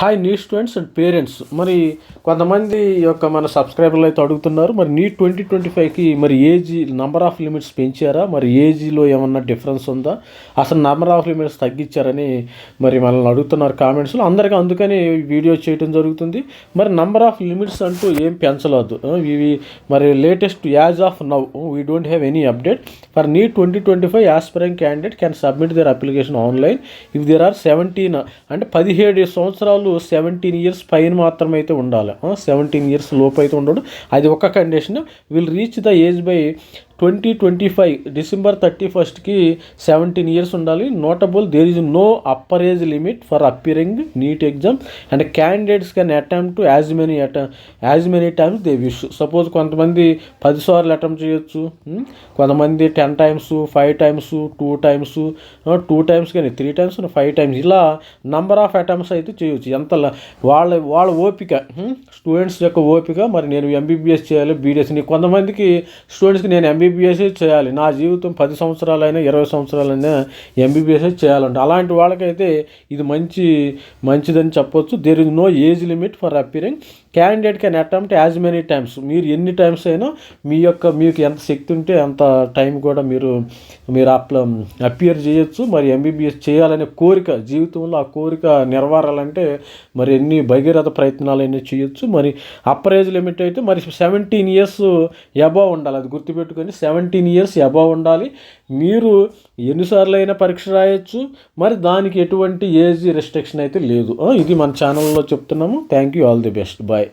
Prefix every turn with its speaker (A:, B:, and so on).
A: Hi నీ students and parents మరి కొంతమంది యొక్క మన సబ్స్క్రైబర్లు అయితే అడుగుతున్నారు మరి నీ ట్వంటీ ట్వంటీ ఫైవ్కి మరి ఏజ్ నంబర్ ఆఫ్ లిమిట్స్ పెంచారా? మరి ఏజ్లో ఏమన్నా డిఫరెన్స్ ఉందా? అసలు నంబర్ ఆఫ్ లిమిట్స్ తగ్గించారని మరి మనల్ని అడుగుతున్నారు కామెంట్స్లో అందరికీ అందుకని వీడియో చేయడం జరుగుతుంది. మరి నంబర్ ఆఫ్ లిమిట్స్ అంటూ ఏం పెంచలేదు. ఇవి మరి latest as of now we don't have any update for NEET twenty twenty five aspirant candidate can submit their application online if there are seventeen అంటే పదిహేడు సంవత్సరాలు సెవెంటీన్ ఇయర్స్ పైన మాత్రమే అయితే ఉండాలి. సెవెంటీన్ ఇయర్స్ లోపు అయితే ఉండడు. అది ఒక condition will reach the age by twenty twenty five December thirty ఫస్ట్కి సెవెంటీన్ ఇయర్స్ ఉండాలి. Notable there is no upper age limit for appearing NEET exam and candidates can attempt to as many attempt as many times they wish suppose కొంతమంది పది సార్లు attempt చేయొచ్చు కొంతమంది ten times five times two times two times కానీ three times five times ఇలా number of attempts అయితే చేయొచ్చు. ఎంత వాళ్ళ వాళ్ళ ఓపిక స్టూడెంట్స్ యొక్క ఓపిక మరి నేను ఎంబీబీఎస్ చేయాలి బీడీఎస్ని కొంతమందికి స్టూడెంట్స్కి నేను ఎంబీ ఎంబీబీఎస్ చేయాలి. నా జీవితం పది సంవత్సరాలైనా ఇరవై సంవత్సరాలైనా ఎంబీబీఎస్ చేయాలంట. అలాంటి వాళ్ళకైతే ఇది మంచి మంచిదని చెప్పొచ్చు. There is no age limit for appearing candidate can attempt as many times మీరు ఎన్ని టైమ్స్ అయినా మీ యొక్క మీకు ఎంత శక్తి ఉంటే అంత టైం కూడా మీరు మీరు అప్ల అపియర్ చేయొచ్చు. మరి ఎంబీబీఎస్ చేయాలనే కోరిక జీవితంలో ఆ కోరిక నెరవేరాలంటే మరి ఎన్ని భగీరథ ప్రయత్నాలు అయినా చేయొచ్చు. మరి అప్పర్ ఏజ్ లిమిట్ అయితే మరి సెవెంటీన్ ఇయర్స్ అబవ్ ఉండాలి. అది గుర్తుపెట్టుకొని సెవెంటీన్ ఇయర్స్ అబవ్ ఉండాలి. మీరు ఎన్నిసార్లు అయినా పరీక్ష రాయొచ్చు. మరి దానికి ఎటువంటి ఏజ్ రెస్ట్రిక్షన్ అయితే లేదు. ఇది మన ఛానల్లో చెప్తున్నాము. Thank you all the best bye